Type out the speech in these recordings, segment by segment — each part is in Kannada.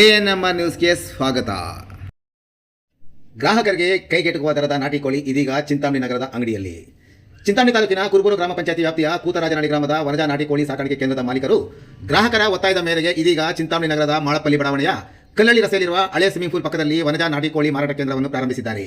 ಎಎನ್ಎಂಆರ್ ನ್ಯೂಸ್ಗೆ ಸ್ವಾಗತ. ಗ್ರಾಹಕರಿಗೆ ಕೈಗೆಟುಕುವ ದರದ ನಾಟಿ ಕೋಳಿ ಇದೀಗ ಚಿಂತಾಮಣಿ ನಗರದ ಅಂಗಡಿಯಲ್ಲಿ. ಚಿಂತಾಮಣಿ ತಾಲೂಕಿನ ಕುರುಬೂರು ಗ್ರಾಮ ಪಂಚಾಯತಿ ವ್ಯಾಪ್ತಿಯ ಕೂತರಾಜನಾಡಿ ಗ್ರಾಮದ ವನಜಾ ನಾಟಿ ಕೋಳಿ ಸಾಕಾಣಿಕೆ ಕೇಂದ್ರದ ಮಾಲೀಕರು ಗ್ರಾಹಕರ ಒತ್ತಾಯದ ಮೇರೆಗೆ ಇದೀಗ ಚಿಂತಾಮಣಿ ನಗರದ ಮಾಳಪಲ್ಲಿ ಬಡಾವಣೆಯ ಕಲ್ಲಳ್ಳಿ ರಸ್ತೆಯಲ್ಲಿರುವ ಹಳೆ ಸ್ವಿಮ್ಮಿಂಗ್ ಪೂಲ್ ಪಕ್ಕದಲ್ಲಿ ವನಜಾ ನಾಟಿ ಕೋಳಿ ಮಾರಾಟ ಕೇಂದ್ರವನ್ನು ಪ್ರಾರಂಭಿಸಿದ್ದಾರೆ.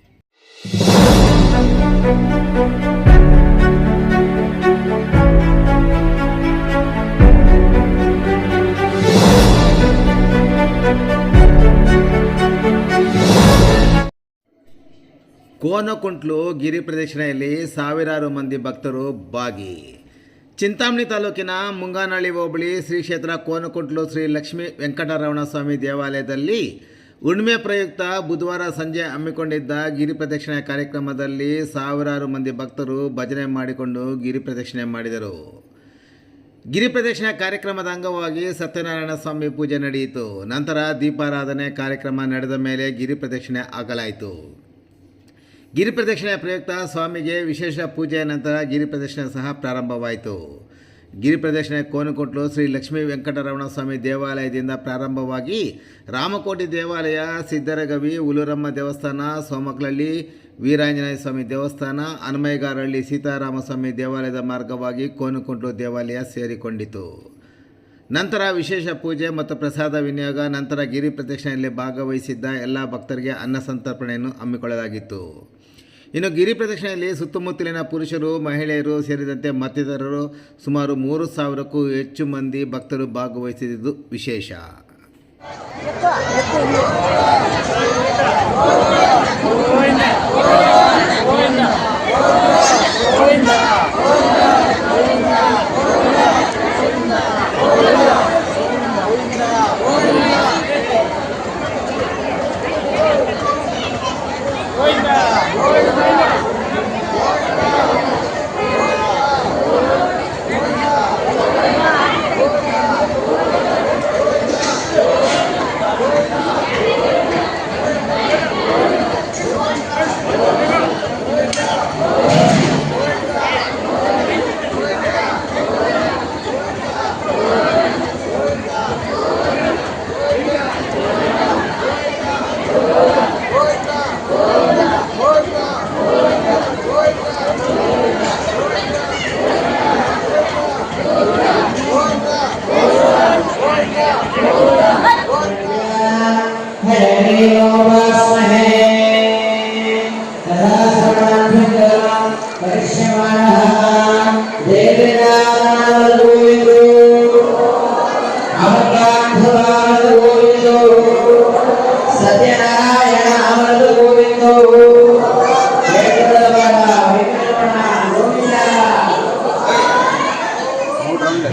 ಕೋನಕುಂಟ್ಲು ಗಿರಿ ಪ್ರದಕ್ಷಿಣೆಯಲ್ಲಿ ಸಾವಿರಾರು ಮಂದಿ ಭಕ್ತರು ಭಾಗಿ. ಚಿಂತಾಮಣಿ ತಾಲೂಕಿನ ಮುಂಗಾನಹಳ್ಳಿ ಹೋಬಳಿ ಶ್ರೀ ಕ್ಷೇತ್ರ ಕೋನಕುಂಟ್ಲು ಶ್ರೀ ಲಕ್ಷ್ಮೀ ವೆಂಕಟರಮಣ ಸ್ವಾಮಿ ದೇವಾಲಯದಲ್ಲಿ ಹುಣ್ಣಿಮೆ ಪ್ರಯುಕ್ತ ಬುಧವಾರ ಸಂಜೆ ಹಮ್ಮಿಕೊಂಡಿದ್ದ ಗಿರಿ ಪ್ರದಕ್ಷಿಣೆ ಕಾರ್ಯಕ್ರಮದಲ್ಲಿ ಸಾವಿರಾರು ಮಂದಿ ಭಕ್ತರು ಭಜನೆ ಮಾಡಿಕೊಂಡು ಗಿರಿ ಪ್ರದಕ್ಷಿಣೆ ಮಾಡಿದರು. ಗಿರಿ ಪ್ರದಕ್ಷಿಣೆ ಕಾರ್ಯಕ್ರಮದ ಅಂಗವಾಗಿ ಸತ್ಯನಾರಾಯಣ ಸ್ವಾಮಿ ಪೂಜೆ ನಡೆಯಿತು. ನಂತರ ದೀಪಾರಾಧನೆ ಕಾರ್ಯಕ್ರಮ ನಡೆದ ಮೇಲೆ ಗಿರಿ ಪ್ರದಕ್ಷಿಣೆ ಆಗಲಾಯಿತು. ಗಿರಿ ಪ್ರದಕ್ಷಿಣೆ ಪ್ರಯುಕ್ತ ಸ್ವಾಮಿಗೆ ವಿಶೇಷ ಪೂಜೆಯ ನಂತರ ಗಿರಿ ಪ್ರದಕ್ಷಿಣೆ ಸಹ ಪ್ರಾರಂಭವಾಯಿತು. ಗಿರಿ ಪ್ರದಕ್ಷಿಣೆ ಕೋನಕೊಟ್ಲು ಶ್ರೀ ಲಕ್ಷ್ಮೀ ವೆಂಕಟರಮಣ ಸ್ವಾಮಿ ದೇವಾಲಯದಿಂದ ಪ್ರಾರಂಭವಾಗಿ ರಾಮಕೋಟಿ ದೇವಾಲಯ, ಸಿದ್ದರಗವಿ ಉಲುರಮ್ಮ ದೇವಸ್ಥಾನ ಸೋಮಕ್ಲಹಳ್ಳಿ ವೀರಾಂಜನೇಯ ಸ್ವಾಮಿ ದೇವಸ್ಥಾನ ಹನುಮೈಗಾರಹಳ್ಳಿ ಸೀತಾರಾಮಸ್ವಾಮಿ ದೇವಾಲಯದ ಮಾರ್ಗವಾಗಿ ಕೋನಕುಂಟ್ಲು ದೇವಾಲಯ ಸೇರಿಕೊಂಡಿತು. ನಂತರ ವಿಶೇಷ ಪೂಜೆ ಮತ್ತು ಪ್ರಸಾದ ವಿನಿಯೋಗ, ನಂತರ ಗಿರಿ ಪ್ರದಕ್ಷಿಣೆಯಲ್ಲಿ ಭಾಗವಹಿಸಿದ್ದ ಎಲ್ಲ ಭಕ್ತರಿಗೆ ಅನ್ನ ಸಂತರ್ಪಣೆಯನ್ನು ಹಮ್ಮಿಕೊಳ್ಳಲಾಗಿತ್ತು. ಇನ್ನು ಗಿರಿ ಪ್ರದಕ್ಷಿಣೆಯಲ್ಲಿ ಸುತ್ತಮುತ್ತಲಿನ ಪುರುಷರು, ಮಹಿಳೆಯರು ಸೇರಿದಂತೆ ಮತ್ತಿತರರು ಸುಮಾರು ಮೂರು ಸಾವಿರಕ್ಕೂ ಹೆಚ್ಚು ಮಂದಿ ಭಕ್ತರು ಭಾಗವಹಿಸಿದ್ದು ವಿಶೇಷ.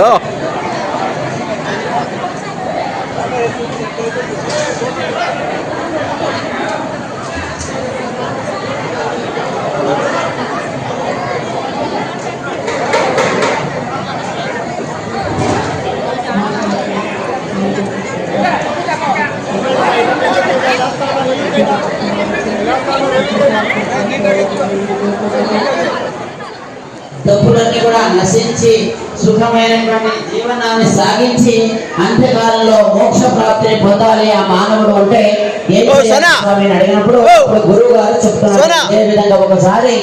Oh. డబ్బులన్నీ కూడా నశించి సుఖమైనటువంటి జీవనాన్ని సాగించి అంత్యకాలంలో మోక్ష ప్రాప్తిని పొందాలి ఆ మానవుడు అంటే అడిగినప్పుడు గురువు గారు చెప్తున్నారు. అదే విధంగా ఒకసారి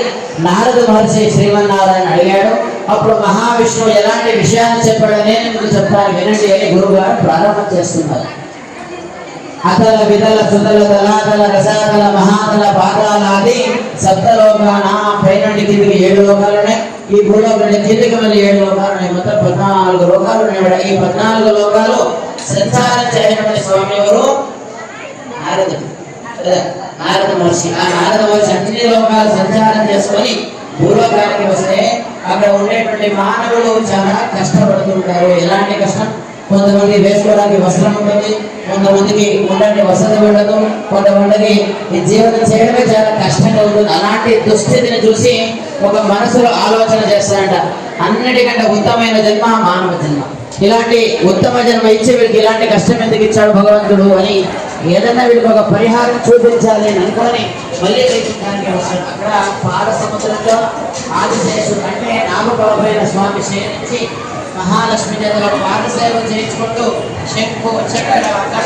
నారద మహర్షి శ్రీమన్నారాయణ అడిగాడు. అప్పుడు మహావిష్ణువు ఎలాంటి విషయాన్ని చెప్పాడు నేను మీకు చెప్తాను వినండి అని గురువు గారు ప్రారంభం చేస్తున్నారు. అతల విదల సుదల దళాదల రసాదల మహాదల పాదాలాది సప్తలోకాన పైనుండి కిందికి ఏడు లోకాలు ఉన్నాయి. ఈ భూలోకం నుండి కిందికి మళ్ళీ ఏడు లోకాలు ఉన్నాయి. మొత్తం పద్నాలుగు లోకాలు ఉన్నాయి ఈ పద్నాలుగు లోకాలు సంచారం చేయనటువంటి స్వామి ఎవరు? నారదుడు. నారద మహర్షి. ఆ నారద మహర్షి అన్ని లోకాలు సంచారం చేసుకొని భూలోకానికి వస్తే అక్కడ ఉండేటువంటి మానవులు చాలా కష్టపడుతుంటారు. ఎలాంటి కష్టం? కొంతమంది వేసుకోవడానికి వస్త్రం ఉంటుంది. కొంతమందికి ఉండడానికి వసతి ఉండదు. కొంతమందికి ఈ జీవనం చేయడమే చాలా కష్టంగా ఉంటుంది అలాంటి దుస్థితిని చూసి ఒక మనసులో ఆలోచన చేస్తాడంట అన్నిటికంటే ఉత్తమమైన జన్మ మానవ జన్మ. ఇలాంటి ఉత్తమ జన్మ ఇచ్చి వీడికి ఇలాంటి కష్టం ఎందుకు ఇచ్చాడు భగవంతుడు అని ఏదైనా వీడికి ఒక పరిహారం చూపించాలి అని అనుకొని మళ్ళీ దానికి వస్తాడు అక్కడ పాల సముద్రంలో ఆదిశేషుడు అంటే నామపరమైన స్వామి శయనించి మహాలక్ష్మి చేత పాదసేవ చేయించుకుంటూ శంకు చక్ర కట